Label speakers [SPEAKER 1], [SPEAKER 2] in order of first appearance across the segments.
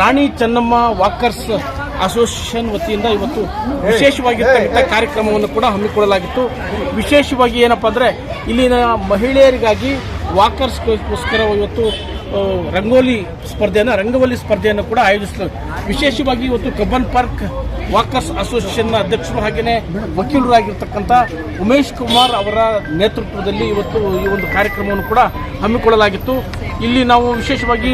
[SPEAKER 1] ರಾಣಿ Chennamma walkers association ವತಿಯಿಂದ ಇವತ್ತು ವಿಶೇಷವಾಗಿರ್ತಕ್ಕಂಥ ಕಾರ್ಯಕ್ರಮವನ್ನು ಕೂಡ ಹಮ್ಮಿಕೊಳ್ಳಲಾಗಿತ್ತು. ವಿಶೇಷವಾಗಿ ಏನಪ್ಪ ಅಂದರೆ ಇಲ್ಲಿನ ಮಹಿಳೆಯರಿಗಾಗಿ ವಾಕರ್ಸ್ಗೋಸ್ಕರ ಇವತ್ತು ರಂಗೋಲಿ ಸ್ಪರ್ಧೆಯನ್ನು ರಂಗವಲ್ಲಿ ಸ್ಪರ್ಧೆಯನ್ನು ಕೂಡ ಆಯೋಜಿಸಲಾಗಿದೆ ವಿಶೇಷವಾಗಿ ಇವತ್ತು ಕಬ್ಬನ್ ಪಾರ್ಕ್ ವಾಕರ್ಸ್ ಅಸೋಸಿಯೇಷನ್ನ ಅಧ್ಯಕ್ಷರು ಹಾಗೆಯೇ ವಕೀಲರಾಗಿರ್ತಕ್ಕಂಥ ಉಮೇಶ್ ಕುಮಾರ್ ಅವರ ನೇತೃತ್ವದಲ್ಲಿ ಇವತ್ತು ಈ ಒಂದು ಕಾರ್ಯಕ್ರಮವನ್ನು ಕೂಡ ಹಮ್ಮಿಕೊಳ್ಳಲಾಗಿತ್ತು. ಇಲ್ಲಿ ನಾವು ವಿಶೇಷವಾಗಿ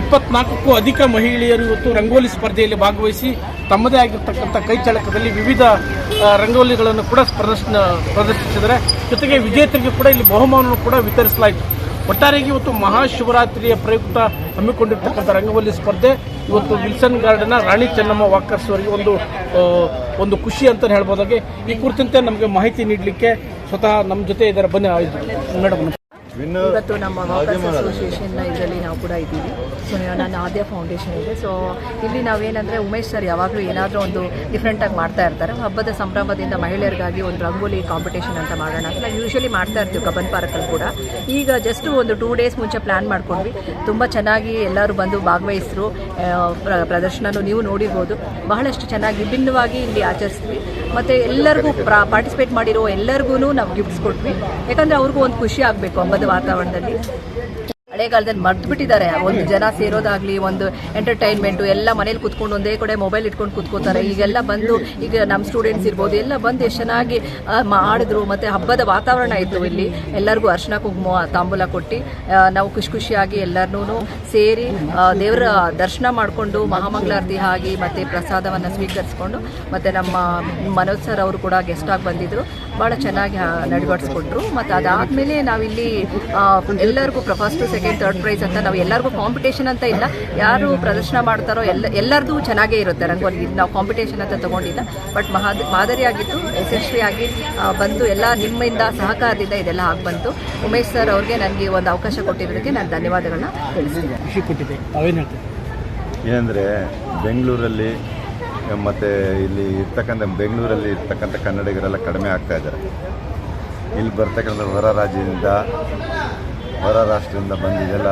[SPEAKER 1] ಇಪ್ಪತ್ನಾಲ್ಕಕ್ಕೂ ಅಧಿಕ ಮಹಿಳೆಯರು ಇವತ್ತು ರಂಗೋಲಿ ಸ್ಪರ್ಧೆಯಲ್ಲಿ ಭಾಗವಹಿಸಿ ತಮ್ಮದೇ ಆಗಿರ್ತಕ್ಕಂಥ ಕೈಚಳಕದಲ್ಲಿ ವಿವಿಧ ರಂಗೋಲಿಗಳನ್ನು ಕೂಡ ಪ್ರದರ್ಶನ ಪ್ರದರ್ಶಿಸಿದರೆ ಜೊತೆಗೆ ವಿಜೇತರಿಗೆ ಕೂಡ ಇಲ್ಲಿ ಬಹುಮಾನವನ್ನು ಕೂಡ ವಿತರಿಸಲಾಯಿತು. ಒಟ್ಟಾರೆಗೆ ಇವತ್ತು ಮಹಾಶಿವರಾತ್ರಿಯ ಪ್ರಯುಕ್ತ ಹಮ್ಮಿಕೊಂಡಿರ್ತಕ್ಕಂಥ ರಂಗವಲ್ಲಿ ಸ್ಪರ್ಧೆ, ಇವತ್ತು ವಿಲ್ಸನ್ ಗಾರ್ಡನ್ನ ರಾಣಿ ಚೆನ್ನಮ್ಮ ವಾಕರ್ಸ್ ಅವರಿಗೆ ಒಂದು ಒಂದು ಖುಷಿ ಅಂತ ಹೇಳ್ಬೋದಾಗೆ. ಈ ಕುರಿತಂತೆ ನಮಗೆ ಮಾಹಿತಿ ನೀಡಲಿಕ್ಕೆ ಸ್ವತಃ ನಮ್ಮ ಜೊತೆ ಇದರ ಬನ್ನಿ. ಮೇಡಮ್
[SPEAKER 2] ಇವತ್ತು ನಮ್ಮ ವಾಕರ್ಸ್ ಅಸೋಸಿಯೇಷನ್ ಇದರಲ್ಲಿ ನಾವು ಕೂಡ ಇದ್ದೀವಿ. ಸೊ ನನ್ನ ಆದ್ಯ ಫೌಂಡೇಶನ್ ಇದೆ. ಸೊ ಇಲ್ಲಿ ನಾವೇನಂದರೆ ಉಮೇಶ್ ಸರ್ ಯಾವಾಗಲೂ ಏನಾದರೂ ಒಂದು ಡಿಫ್ರೆಂಟಾಗಿ ಮಾಡ್ತಾ ಇರ್ತಾರೆ. ಹಬ್ಬದ ಸಂಭ್ರಮದಿಂದ ಮಹಿಳೆಯರಿಗಾಗಿ ಒಂದು ರಂಗೋಲಿ ಕಾಂಪಿಟೇಷನ್ ಅಂತ ಮಾಡೋಣ ಅಂತ ನಾವು ಯೂಶಲಿ ಮಾಡ್ತಾ ಇರ್ತೀವಿ ಕಬ್ಬನ್ ಪಾರ್ಕಲ್ಲಿ ಕೂಡ. ಈಗ ಜಸ್ಟ್ ಒಂದು ಟೂ ಡೇಸ್ ಮುಂಚೆ ಪ್ಲ್ಯಾನ್ ಮಾಡ್ಕೊಂಡ್ವಿ. ತುಂಬ ಚೆನ್ನಾಗಿ ಎಲ್ಲರೂ ಬಂದು ಭಾಗವಹಿಸಿದ್ರು ಪ್ರ ಪ್ರದರ್ಶನನೂ ನೀವು ನೋಡಿರ್ಬೋದು. ಬಹಳಷ್ಟು ಚೆನ್ನಾಗಿ ವಿಭಿನ್ನವಾಗಿ ಇಲ್ಲಿ ಆಚರಿಸ್ತೀವಿ. ಮತ್ತು ಎಲ್ಲರಿಗೂ ಪಾರ್ಟಿಸಿಪೇಟ್ ಮಾಡಿರೋ ಎಲ್ಲರಿಗೂ ನಾವು ಗಿಫ್ಟ್ಸ್ ಕೊಟ್ವಿ. ಯಾಕಂದರೆ ಅವ್ರಿಗೂ ಒಂದು ಖುಷಿ ಆಗಬೇಕು ಹಬ್ಬದ వాతావరణం ಹಳೆಗಾಲದಲ್ಲಿ ಮರ್ತು ಬಿಟ್ಟಿದ್ದಾರೆ ಒಂದು ಜನ ಸೇರೋದಾಗ್ಲಿ ಒಂದು ಎಂಟರ್ಟೈನ್ಮೆಂಟು ಎಲ್ಲ ಮನೇಲಿ ಕುತ್ಕೊಂಡು ಒಂದೇ ಕಡೆ ಮೊಬೈಲ್ ಇಟ್ಕೊಂಡು ಕುತ್ಕೋತಾರೆ. ಈಗೆಲ್ಲ ಬಂದು ಈಗ ನಮ್ಮ ಸ್ಟೂಡೆಂಟ್ಸ್ ಇರ್ಬೋದು ಎಲ್ಲ ಬಂದು ಎಷ್ಟು ಚೆನ್ನಾಗಿ ಮಾಡಿದ್ರು ಮತ್ತು ಹಬ್ಬದ ವಾತಾವರಣ ಇತ್ತು ಇಲ್ಲಿ. ಎಲ್ಲರಿಗೂ ಅರ್ಶನ ಕುಂಕುಮ ತಾಂಬೂಲ ಕೊಟ್ಟು ನಾವು ಖುಷಿ ಖುಷಿಯಾಗಿ ಎಲ್ಲರನ್ನೂ ಸೇರಿ ದೇವರ ದರ್ಶನ ಮಾಡಿಕೊಂಡು ಮಹಾಮಂಗಳಾರತಿ ಆಗಿ ಮತ್ತೆ ಪ್ರಸಾದವನ್ನು ಸ್ವೀಕರಿಸ್ಕೊಂಡು ಮತ್ತೆ ನಮ್ಮ ಮನೋಜ್ ಸರ್ ಅವರು ಕೂಡ ಗೆಸ್ಟ್ ಆಗಿ ಬಂದಿದ್ರು. ಭಾಳ ಚೆನ್ನಾಗಿ ಆ, ಮತ್ತೆ ಅದಾದ್ಮೇಲೆ ನಾವಿಲ್ಲಿ ಎಲ್ಲರಿಗೂ ಫಸ್ಟ್ ಸೆಕೆಂಡ್ ಥರ್ಡ್ ಪ್ರೈಸ್ ಅಂತ ನಾವು ಎಲ್ಲರಿಗೂ ಕಾಂಪಿಟೇಷನ್ ಅಂತ ಇಲ್ಲ. ಯಾರು ಪ್ರದರ್ಶನ ಮಾಡ್ತಾರೋ ಎಲ್ಲ ಎಲ್ಲರದು ಚೆನ್ನಾಗೇ ಇರುತ್ತೆ ರಂಗೋಲಿ. ಇದು ನಾವು ಕಾಂಪಿಟೇಷನ್ ಅಂತ ತಗೊಂಡಿಲ್ಲ. ಬಟ್ ಮಹಾದ ಮಾದರಿಯಾಗಿತ್ತು ಯಶಸ್ವಿಯಾಗಿ ಬಂದು ಎಲ್ಲ ನಿಮ್ಮಿಂದ ಸಹಕಾರದಿಂದ ಇದೆಲ್ಲ ಆಗಿ ಬಂತು. ಉಮೇಶ್ ಸರ್ ಅವ್ರಿಗೆ ನನಗೆ ಒಂದು ಅವಕಾಶ ಕೊಟ್ಟಿರೋದಕ್ಕೆ ನಾನು ಧನ್ಯವಾದಗಳನ್ನ
[SPEAKER 1] ಖುಷಿ
[SPEAKER 3] ಏನಂದರೆ ಬೆಂಗಳೂರಲ್ಲಿ ಮತ್ತು ಇಲ್ಲಿ ಇರ್ತಕ್ಕಂಥ ಬೆಂಗಳೂರಲ್ಲಿ ಇರ್ತಕ್ಕಂಥ ಕನ್ನಡಿಗರೆಲ್ಲ ಕಡಿಮೆ ಆಗ್ತಾ ಇದ್ದಾರೆ. ಇಲ್ಲಿ ಬರ್ತಕ್ಕಂಥ ಹೊರ ರಾಜ್ಯದಿಂದ ಹೊರ ರಾಷ್ಟ್ರದಿಂದ ಬಂದಿದೆಲ್ಲ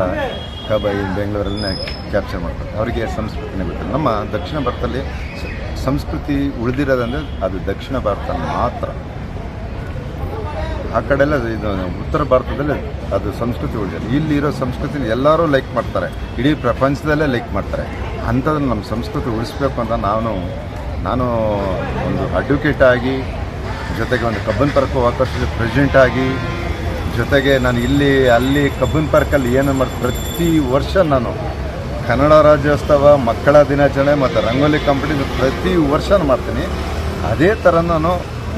[SPEAKER 3] ಕಬೈ ಬೆಂಗಳೂರಲ್ಲೇ ಕ್ಯಾಪ್ಚರ್ ಮಾಡ್ತಾರೆ. ಅವರಿಗೆ ಸಂಸ್ಕೃತಿನೇ ಗೊತ್ತಿಲ್ಲ. ನಮ್ಮ ದಕ್ಷಿಣ ಭಾರತದಲ್ಲಿ ಸಂಸ್ಕೃತಿ ಉಳಿದಿರೋದಂದರೆ ಅದು ದಕ್ಷಿಣ ಭಾರತ ಮಾತ್ರ. ಆ ಕಡೆಲ್ಲ ಇದು ಉತ್ತರ ಭಾರತದಲ್ಲಿ ಅದು ಸಂಸ್ಕೃತಿ ಉಳಿದಿದೆ. ಇಲ್ಲಿರೋ ಸಂಸ್ಕೃತಿ ಎಲ್ಲರೂ ಲೈಕ್ ಮಾಡ್ತಾರೆ. ಇಡೀ ಪ್ರಪಂಚದಲ್ಲೇ ಲೈಕ್ ಮಾಡ್ತಾರೆ. ಅಂಥದ್ದನ್ನು ನಮ್ಮ ಸಂಸ್ಕೃತಿ ಉಳಿಸ್ಬೇಕು ಅಂತ ನಾನು ನಾನು ಒಂದು ಅಡ್ವೊಕೇಟ್ ಆಗಿ, ಜೊತೆಗೆ ಒಂದು ಕಬ್ಬನ್ ಪರಕು ಆಕರ್ಷಿತ ಪ್ರೆಸಿಡೆಂಟ್ ಆಗಿ ಜೊತೆಗೆ ನಾನು ಇಲ್ಲಿ, ಅಲ್ಲಿ ಕಬ್ಬನ್ ಪಾರ್ಕಲ್ಲಿ ಏನು ಮಾಡಿ ಪ್ರತಿ ವರ್ಷ ನಾನು ಕನ್ನಡ ರಾಜ್ಯೋತ್ಸವ, ಮಕ್ಕಳ ದಿನಾಚರಣೆ ಮತ್ತು ರಂಗೋಲಿ ಕಾಂಪಿಟೇಷನ್ ಪ್ರತಿ ವರ್ಷ ಮಾಡ್ತೀನಿ. ಅದೇ ಥರ ನಾನು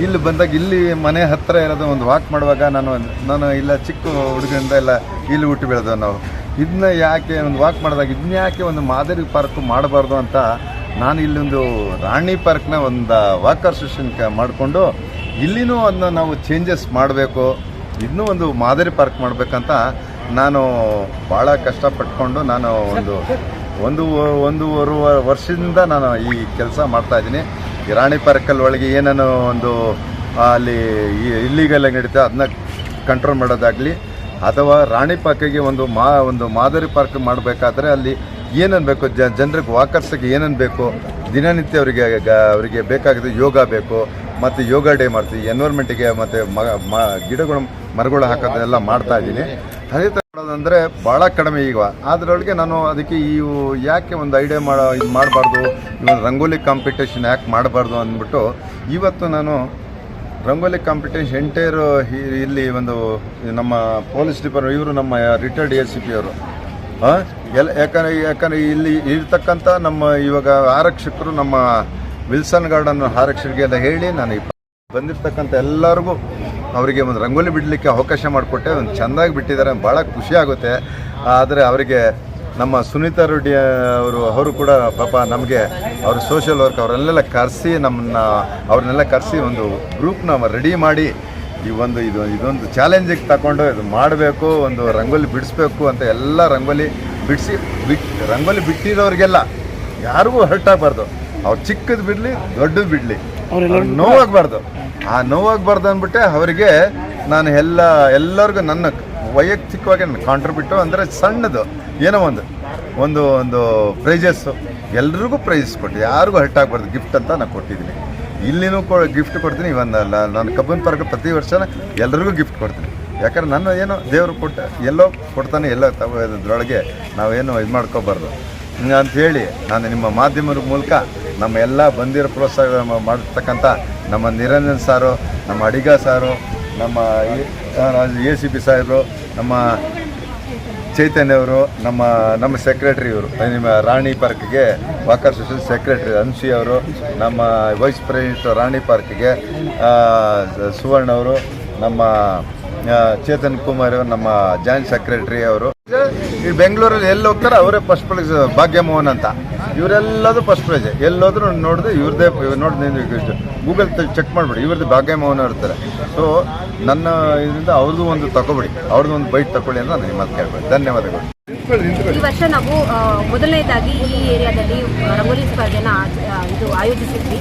[SPEAKER 3] ಇಲ್ಲಿ ಬಂದಾಗ ಇಲ್ಲಿ ಮನೆ ಹತ್ತಿರ ಇರೋದು ಒಂದು ವಾಕ್ ಮಾಡುವಾಗ ನಾನು ನಾನು ಇಲ್ಲ ಚಿಕ್ಕ ಹುಡುಗರಿಂದ ಎಲ್ಲ ಇಲ್ಲಿ ಹುಟ್ಟು ಬೆಳೆದ ನಾವು. ಇದನ್ನ ಯಾಕೆ ಒಂದು ವಾಕ್ ಮಾಡಿದಾಗ ಇದನ್ನ ಯಾಕೆ ಒಂದು ಮಾದರಿ ಪಾರ್ಕ್ ಮಾಡಬಾರ್ದು ಅಂತ ನಾನು ಇಲ್ಲೊಂದು ರಾಣಿ ಪಾರ್ಕ್ನ ಒಂದು ವಾಕರ್ ಸೆಷನ್ ಮಾಡಿಕೊಂಡು ಇಲ್ಲಿನೂ ಅದನ್ನ ನಾವು ಚೇಂಜಸ್ ಮಾಡಬೇಕು. ಇದನ್ನೂ ಒಂದು ಮಾದರಿ ಪಾರ್ಕ್ ಮಾಡಬೇಕಂತ ನಾನು ಭಾಳ ಕಷ್ಟಪಟ್ಕೊಂಡು ನಾನು ಒಂದು ಒಂದು ಒಂದೂವರೆ ವರ್ಷದಿಂದ ನಾನು ಈ ಕೆಲಸ ಮಾಡ್ತಾ ಇದ್ದೀನಿ. ಈ ರಾಣಿ ಪಾರ್ಕಲ್ಲಿ ಒಳಗೆ ಏನೇನು ಒಂದು ಅಲ್ಲಿ ಇಲ್ಲಿಗೆಲ್ಲ ನಡೀತೋ ಅದನ್ನ ಕಂಟ್ರೋಲ್ ಮಾಡೋದಾಗಲಿ, ಅಥವಾ ರಾಣಿ ಪಾರ್ಕಿಗೆ ಒಂದು ಮಾ, ಒಂದು ಮಾದರಿ ಪಾರ್ಕ್ ಮಾಡಬೇಕಾದ್ರೆ ಅಲ್ಲಿ ಏನೇನು ಬೇಕು ಜನರಿಗೆ ವಾಕರ್ಸ್ಗೆ ಏನೇನು ಬೇಕು, ದಿನನಿತ್ಯ ಅವರಿಗೆ ಅವರಿಗೆ ಬೇಕಾಗಿದ್ದು ಯೋಗ ಬೇಕು ಮತ್ತು ಯೋಗ ಡೇ ಮಾಡ್ತೀವಿ ಎನ್ವೈರ್ಮೆಂಟಿಗೆ ಮತ್ತು ಮ ಗಿಡಗಳು, ಮರಗಳು ಹಾಕೋದೆಲ್ಲ ಮಾಡ್ತಾ ಇದ್ದೀನಿ. ಅದೇ ಥರ ಮಾಡೋದಂದರೆ ಭಾಳ ಕಡಿಮೆ ಈಗ. ಅದರೊಳಗೆ ನಾನು ಅದಕ್ಕೆ ಈ ಯಾಕೆ ಒಂದು ಐಡಿಯಾ ಮಾಡೋ, ಇದು ಮಾಡಬಾರ್ದು ಒಂದು ರಂಗೋಲಿ ಕಾಂಪಿಟೇಷನ್ ಯಾಕೆ ಮಾಡಬಾರ್ದು ಅಂದ್ಬಿಟ್ಟು ಇವತ್ತು ನಾನು ರಂಗೋಲಿ ಕಾಂಪಿಟೇಷನ್ ಎಂಟೈರ್ ಇಲ್ಲಿ ಒಂದು ನಮ್ಮ ಪೊಲೀಸ್ ಡಿಪಾರ್ಟ್ಮೆಂಟ್ ಇವರು ನಮ್ಮ ರಿಟೈರ್ಡ್ ಎ ಸಿ ಪಿ ಅವರು. ಎಲ್ಲ, ಯಾಕಂದರೆ ಯಾಕಂದರೆ ಇಲ್ಲಿ ಇರ್ತಕ್ಕಂಥ ನಮ್ಮ ಇವಾಗ ಆರಕ್ಷಕರು ನಮ್ಮ ವಿಲ್ಸನ್ ಗಾರ್ಡನ್ ಅಂತ ಹೇಳಿ ನಾನು ಈ ಬಂದಿರ್ತಕ್ಕಂಥ ಎಲ್ಲರಿಗೂ ಅವರಿಗೆ ಒಂದು ರಂಗೋಲಿ ಬಿಡಲಿಕ್ಕೆ ಅವಕಾಶ ಮಾಡಿಕೊಟ್ಟೆ. ಒಂದು ಚೆನ್ನಾಗಿ ಬಿಟ್ಟಿದ್ದಾರೆ. ಭಾಳ ಖುಷಿ ಆಗುತ್ತೆ. ಆದರೆ ಅವರಿಗೆ ನಮ್ಮ ಸುನೀತಾ ರೆಡ್ಡಿ ಅವರು ಅವರು ಕೂಡ ಪಾಪ ನಮಗೆ ಅವ್ರ ಸೋಷಿಯಲ್ ವರ್ಕ್ ಅವರನ್ನೆಲ್ಲ ಕರೆಸಿ ನಮ್ಮನ್ನ ಅವ್ರನ್ನೆಲ್ಲ ಕರೆಸಿ ಒಂದು ಗ್ರೂಪ್ನ ರೆಡಿ ಮಾಡಿ ಈ ಒಂದು ಇದು, ಇದೊಂದು ಚಾಲೆಂಜಿಗೆ ತಗೊಂಡು ಇದು ಮಾಡಬೇಕು, ಒಂದು ರಂಗೋಲಿ ಬಿಡಿಸ್ಬೇಕು ಅಂತ ಎಲ್ಲ ರಂಗೋಲಿ ಬಿಡಿಸಿ, ಬಿಟ್, ರಂಗೋಲಿ ಬಿಟ್ಟಿರೋರಿಗೆಲ್ಲ ಯಾರಿಗೂ ಹರ್ಟ್ ಆಗಬಾರ್ದು. ಅವ್ರು ಚಿಕ್ಕದು ಬಿಡಲಿ ದೊಡ್ಡದು ಬಿಡಲಿ. ನೋವಾಗಬಾರ್ದು. ಆ ನೋವಾಗಬಾರ್ದು ಅಂದ್ಬಿಟ್ಟೆ ಅವರಿಗೆ ನಾನು ಎಲ್ಲ ಎಲ್ಲರಿಗೂ ನನ್ನ ವೈಯಕ್ತಿಕವಾಗಿ ನನ್ನ ಕಾಂಟ್ರಿಬ್ಯೂಟು ಅಂದರೆ ಸಣ್ಣದು. ಏನೋ ಒಂದು ಒಂದು ಒಂದು ಪ್ರೈಜಸ್ಸು ಎಲ್ರಿಗೂ ಪ್ರೈಜಸ್ ಕೊಟ್ಟು ಯಾರಿಗೂ ಹರ್ಟ್ ಆಗಬಾರ್ದು. ಗಿಫ್ಟ್ ಅಂತ ನಾನು ಕೊಟ್ಟಿದ್ದೀನಿ. ಇಲ್ಲಿನೂ ಕೊ ಗಿಫ್ಟ್ ಕೊಡ್ತೀನಿ. ಇವನ್ನಲ್ಲ ನಾನು ಕಬ್ಬನ್ ಪಾರ್ಕ್ ಪ್ರತಿ ವರ್ಷ ಎಲ್ರಿಗೂ ಗಿಫ್ಟ್ ಕೊಡ್ತೀನಿ. ಯಾಕಂದ್ರೆ ನಾನು ಏನು ದೇವರು ಕೊಟ್ಟ ಎಲ್ಲೋ ಕೊಡ್ತಾನೆ ಎಲ್ಲ ತಗೋ ಇದ್ರೊಳಗೆ ನಾವೇನು ಇದು ಮಾಡ್ಕೋಬಾರ್ದು. ಅಂತ ಹೇಳಿ ನಾನು ನಿಮ್ಮ ಮಾಧ್ಯಮದ ಮೂಲಕ ನಮ್ಮ ಎಲ್ಲ ಬಂದಿರೋ ಪ್ರೋತ್ಸಾಹ ಮಾಡಿರ್ತಕ್ಕಂಥ ನಮ್ಮ ನಿರಂಜನ್ ಸಾರು, ನಮ್ಮ ಅಡಿಗ ಸಾರು, ನಮ್ಮ ಎ ಸಿ ಪಿ ಸಾಹೇಬರು, ನಮ್ಮ ಚೈತನ್ಯ ಅವರು, ನಮ್ಮ ನಮ್ಮ ಸೆಕ್ರೆಟ್ರಿ ಇವರು ನಿಮ್ಮ ರಾಣಿ ಪಾರ್ಕ್ಗೆ ವಾಕರ್ ಸೊಸೈಟಿ ಸೆಕ್ರೆಟ್ರಿ ಅನ್ಸಿ ಅವರು, ನಮ್ಮ ವೈಸ್ ಪ್ರೆಸಿಡೆಂಟ್ ರಾಣಿ ಪಾರ್ಕ್ಗೆ ಸುವರ್ಣ ಅವರು, ನಮ್ಮ ಚೇತನ್ ಕುಮಾರ್ ನಮ್ಮ ಜಾಯಿಂಟ್ ಸೆಕ್ರೆಟರಿ ಅವರು. ಈ ಬೆಂಗಳೂರಲ್ಲಿ ಎಲ್ಲಿ ಹೋಗ್ತಾರೆ ಅವರೇ ಫಸ್ಟ್ ಪ್ರೈಸ್ ಭಾಗ್ಯಮೋಹನ್ ಅಂತ. ಇವರೆಲ್ಲದು ಫಸ್ಟ್ ಪ್ರೈಸ್ ಎಲ್ಲೋದ್ರೂ ನೋಡಿದ್ರೆ ಇವ್ರದ್ದೇ ನೋಡಿದೆ ಗೂಗಲ್ ಚೆಕ್ ಮಾಡಿಬಿಡಿ. ಇವ್ರದ್ದು ಭಾಗ್ಯಮೋಹನ ಇರ್ತಾರೆ. ಸೊ ನನ್ನ ಇದರಿಂದ ಅವ್ರದ್ದು ಒಂದು ತಗೊಬಿಡಿ. ಅವ್ರದ್ದು ಒಂದು ಬೈಟ್ ತಗೊಳ್ಳಿ ಅಂತ ನಾನು ಮಾತು ಕೇಳ್ಬೋದು ಧನ್ಯವಾದಗಳು.
[SPEAKER 4] ಈ ವರ್ಷ ನಾವು ಮೊದಲನೇದಾಗಿ ಈ ಏರಿಯಾದಲ್ಲಿ ರಂಗೋಲಿ ಸ್ಪರ್ಧೆನ ಇದು ಆಯೋಜಿಸಿದ್ವಿ.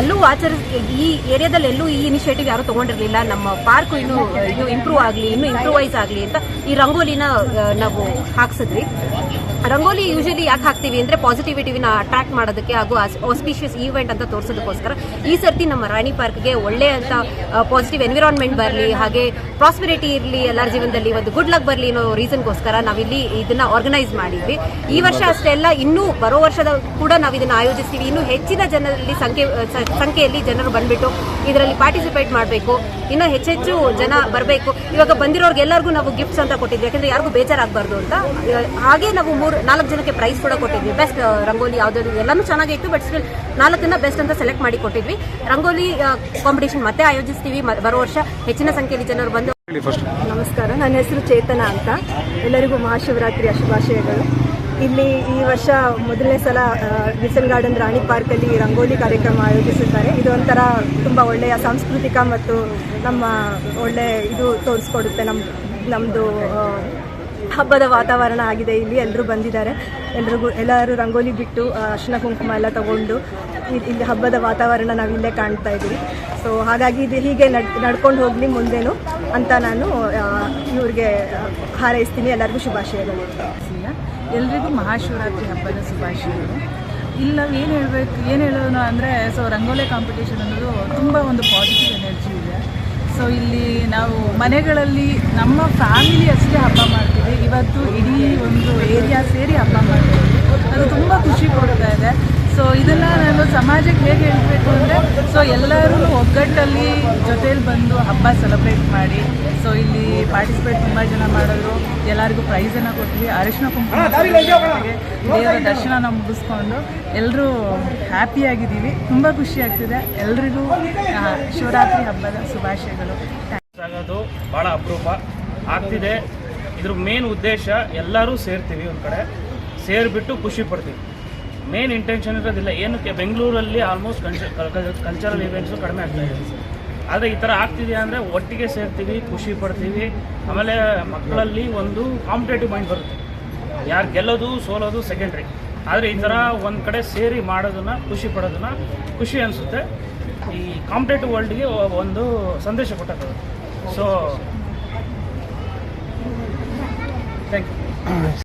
[SPEAKER 4] ಎಲ್ಲೂ ಆಚರಿಸ್, ಈ ಏರಿಯಾದಲ್ಲಿ ಎಲ್ಲೂ ಈ ಇನಿಷಿಯೇಟಿವ್ ಯಾರು ತಗೊಂಡಿರಲಿಲ್ಲ. ನಮ್ಮ ಪಾರ್ಕ್ ಇನ್ನು ಇನ್ನು ಇಂಪ್ರೂವ್ ಆಗಲಿ, ಇನ್ನು ಇಂಪ್ರೂವೈಸ್ ಆಗಲಿ ಅಂತ ಈ ರಂಗೋಲಿನ ನಾವು ಹಾಕ್ಸಿದ್ವಿ. ರಂಗೋಲಿ ಯೂಶಲಿ ಯಾಕೆ ಹಾಕ್ತೀವಿ ಅಂದರೆ ಪಾಸಿಟಿವಿಟಿವಿನ ಅಟ್ರಾಕ್ಟ್ ಮಾಡೋದಕ್ಕೆ ಹಾಗೂ ಆಸ್ಪಿಷಿಯಸ್ ಈವೆಂಟ್ ಅಂತ ತೋರಿಸೋದಕ್ಕೋಸ್ಕರ. ಈ ಸರ್ತಿ ನಮ್ಮ ರಾಣಿ ಪಾರ್ಕ್ಗೆ ಒಳ್ಳೆ ಅಂತ ಪಾಸಿಟಿವ್ ಎನ್ವಿರಾನ್ಮೆಂಟ್ ಬರಲಿ ಹಾಗೆ ಪ್ರಾಸ್ಪಿರಿಟಿ ಇರಲಿ ಎಲ್ಲರ ಜೀವನದಲ್ಲಿ ಒಂದು ಗುಡ್ ಲಕ್ ಬರಲಿ ಅನ್ನೋ ರೀಸನ್ಗೋಸ್ಕರ ನಾವಿಲ್ಲಿ ಇದನ್ನ ಆರ್ಗನೈಸ್ ಮಾಡಿದ್ವಿ. ಈ ವರ್ಷ ಅಷ್ಟೇ ಅಲ್ಲ ಇನ್ನೂ ಬರೋ ವರ್ಷದ ಕೂಡ ನಾವು ಇದನ್ನು ಆಯೋಜಿಸ್ತೀವಿ. ಇನ್ನೂ ಹೆಚ್ಚಿನ ಜನರಲ್ಲಿ ಸಂಖ್ಯೆ ಸಂಖ್ಯೆಯಲ್ಲಿ ಜನರು ಬಂದ್ಬಿಟ್ಟು ಇದರಲ್ಲಿ ಪಾರ್ಟಿಸಿಪೇಟ್ ಮಾಡಬೇಕು. ಇನ್ನೂ ಹೆಚ್ಚೆಚ್ಚು ಜನ ಬರಬೇಕು. ಇವಾಗ ಬಂದಿರೋರ್ಗೆ ಎಲ್ಲರಿಗೂ ನಾವು ಗಿಫ್ಟ್ಸ್ ಅಂತ ಕೊಟ್ಟಿದ್ವಿ. ಯಾಕಂದ್ರೆ ಯಾರಿಗೂ ಬೇಜಾರಾಗಬಾರ್ದು ಅಂತ. ಹಾಗೆ ನಾವು ಮೂರು ನಾಲ್ಕು ಜನಕ್ಕೆ ಪ್ರೈಸ್ ಕೂಡ ಕೊಟ್ಟಿದ್ವಿ. ಬೆಸ್ಟ್ ರಂಗೋಲಿ ಯಾವ್ದಾದ್ರು ಎಲ್ಲಾನು ಚೆನ್ನಾಗಿತ್ತು ಬಟ್ ಸ್ಟಿಲ್ ನಾಲ್ಕನ್ನ ಬೆಸ್ಟ್ ಅಂತ ಸೆಲೆಕ್ಟ್ ಮಾಡಿ ಕೊಟ್ಟಿದ್ವಿ. ರಂಗೋಲಿ ಕಾಂಪಿಟೇಷನ್ ಮತ್ತೆ ಆಯೋಜಿಸ್ತೀವಿ ಬರೋ ವರ್ಷ. ಹೆಚ್ಚಿನ ಸಂಖ್ಯೆಯಲ್ಲಿ ಜನರು ಬಂದು
[SPEAKER 5] ನಮಸ್ಕಾರ. ನನ್ನ ಹೆಸರು ಚೇತನ ಅಂತ. ಎಲ್ಲರಿಗೂ ಮಹಾಶಿವರಾತ್ರಿಯ ಶುಭಾಶಯಗಳು. ಇಲ್ಲಿ ಈ ವರ್ಷ ಮೊದಲನೇ ಸಲ ವಿಲ್ಸನ್ ಗಾರ್ಡನ್ ರಾಣಿ ಪಾರ್ಕಲ್ಲಿ ರಂಗೋಲಿ ಕಾರ್ಯಕ್ರಮ ಆಯೋಜಿಸಿದ್ದಾರೆ ಇದು ಒಂಥರ ತುಂಬ ಒಳ್ಳೆಯ ಸಾಂಸ್ಕೃತಿಕ ಮತ್ತು ನಮ್ಮ ಒಳ್ಳೆ ಇದು ತೋರಿಸ್ಕೊಡುತ್ತೆ ನಮ್ಮ ನಮ್ಮದು ಹಬ್ಬದ ವಾತಾವರಣ ಆಗಿದೆ. ಇಲ್ಲಿ ಎಲ್ಲರೂ ಬಂದಿದ್ದಾರೆ. ಎಲ್ರಿಗೂ ಎಲ್ಲರೂ ರಂಗೋಲಿ ಬಿಟ್ಟು ಅರ್ಶಿನ ಕುಂಕುಮ ಎಲ್ಲ ತಗೊಂಡು ಇಲ್ಲಿ ಹಬ್ಬದ ವಾತಾವರಣ ನಾವು ಇಲ್ಲೇ ಕಾಣ್ತಾ ಇದ್ದೀವಿ. ಸೊ ಹಾಗಾಗಿ ಇದು ಹೀಗೆ ನಡ್, ನಡ್ಕೊಂಡು ಹೋಗಲಿ ಮುಂದೇನು ಅಂತ ನಾನು ಇವ್ರಿಗೆ ಹಾರೈಸ್ತೀನಿ. ಎಲ್ಲರಿಗೂ ಶುಭಾಶಯಗಳು.
[SPEAKER 6] ಎಲ್ರಿಗೂ ಮಹಾಶಿವರಾತ್ರಿ ಹಬ್ಬದ ಶುಭಾಶಯಗಳು. ಇಲ್ಲ ಏನು ಹೇಳಬೇಕು, ಏನು ಹೇಳೋಣ ಅಂದರೆ ಸೊ ರಂಗೋಲಿ ಕಾಂಪಿಟೇಷನ್ ಅನ್ನೋದು ತುಂಬ ಒಂದು ಪಾಸಿಟಿವ್ ಎನರ್ಜಿ ಇದೆ. ಸೊ ಇಲ್ಲಿ ನಾವು ಮನೆಗಳಲ್ಲಿ ನಮ್ಮ ಫ್ಯಾಮಿಲಿ ಅಷ್ಟೇ ಹಬ್ಬ ಮಾಡ್ತೀವಿ. ಇವತ್ತು ಇಡೀ ಒಂದು ಏರಿಯಾ ಸೇರಿ ಹಬ್ಬ ಮಾಡ್ತೀವಿ. ಅದು ತುಂಬ ಖುಷಿ ಕೊಡ್ತಾ ಇದೆ. ಸೊ ಇದನ್ನು ನಾನು ಸಮಾಜಕ್ಕೆ ಹೇಗೆ ಹೇಳಬೇಕು ಅಂದರೆ ಸೊ ಎಲ್ಲರೂ ಒಗ್ಗಟ್ಟಲ್ಲಿ ಜೊತೇಲಿ ಬಂದು ಹಬ್ಬ ಸೆಲೆಬ್ರೇಟ್ ಮಾಡಿ ಸೊ ಇಲ್ಲಿ ಪಾರ್ಟಿಸಿಪೇಟ್ ತುಂಬ ಜನ ಮಾಡಿದ್ರು. ಎಲ್ಲರಿಗೂ ಪ್ರೈಸನ್ನು ಕೊಟ್ವಿ. ಅರಿಶಿನ ಕುಂಕುಮ ದೇವರ ದರ್ಶನ ನಾವು ಮುಗಿಸ್ಕೊಂಡು ಎಲ್ಲರೂ ಹ್ಯಾಪಿಯಾಗಿದ್ದೀವಿ ತುಂಬ ಖುಷಿ ಆಗ್ತಿದೆ. ಎಲ್ರಿಗೂ ಶಿವರಾತ್ರಿ ಹಬ್ಬದ ಶುಭಾಶಯಗಳು.
[SPEAKER 7] ಆಗೋದು ಭಾಳ ಅಪರೂಪ ಆಗ್ತಿದೆ. ಇದ್ರ ಮೇನ್ ಉದ್ದೇಶ ಎಲ್ಲರೂ ಸೇರ್ತೀವಿ ಒಂದು ಕಡೆ. ಸೇರಿಬಿಟ್ಟು ಖುಷಿ ಪಡ್ತೀವಿ. ಮೇನ್ ಇಂಟೆನ್ಷನ್ ಇರೋದಿಲ್ಲ. ಏನಕ್ಕೆ? ಬೆಂಗಳೂರಲ್ಲಿ ಆಲ್ಮೋಸ್ಟ್ ಕಲ್ಚರಲ್ ಇವೆಂಟ್ಸು ಕಡಿಮೆ ಆಗ್ತಾ ಇದೆ. ಆದರೆ ಈ ಥರ ಆಗ್ತಿದೆ ಅಂದರೆ ಒಟ್ಟಿಗೆ ಸೇರ್ತೀವಿ, ಖುಷಿ ಪಡ್ತೀವಿ. ಆಮೇಲೆ ಮಕ್ಕಳಲ್ಲಿ ಒಂದು ಕಾಂಪಿಟೇಟಿವ್ ಮೈಂಡ್ ಬರುತ್ತೆ. ಯಾರು ಗೆಲ್ಲೋದು, ಸೋಲೋದು ಸೆಕೆಂಡ್ರಿ ಆದರೆ ಈ ಥರ ಒಂದು ಕಡೆ ಸೇರಿ ಮಾಡೋದನ್ನ, ಖುಷಿ ಪಡೋದನ್ನ ಖುಷಿ ಅನಿಸುತ್ತೆ. ಈ ಕಾಂಪಿಟೇಟಿವ್ ವರ್ಲ್ಡ್ಗೆ ಒಂದು ಸಂದೇಶ ಕೊಟ್ಟದ್ದು So, thank you.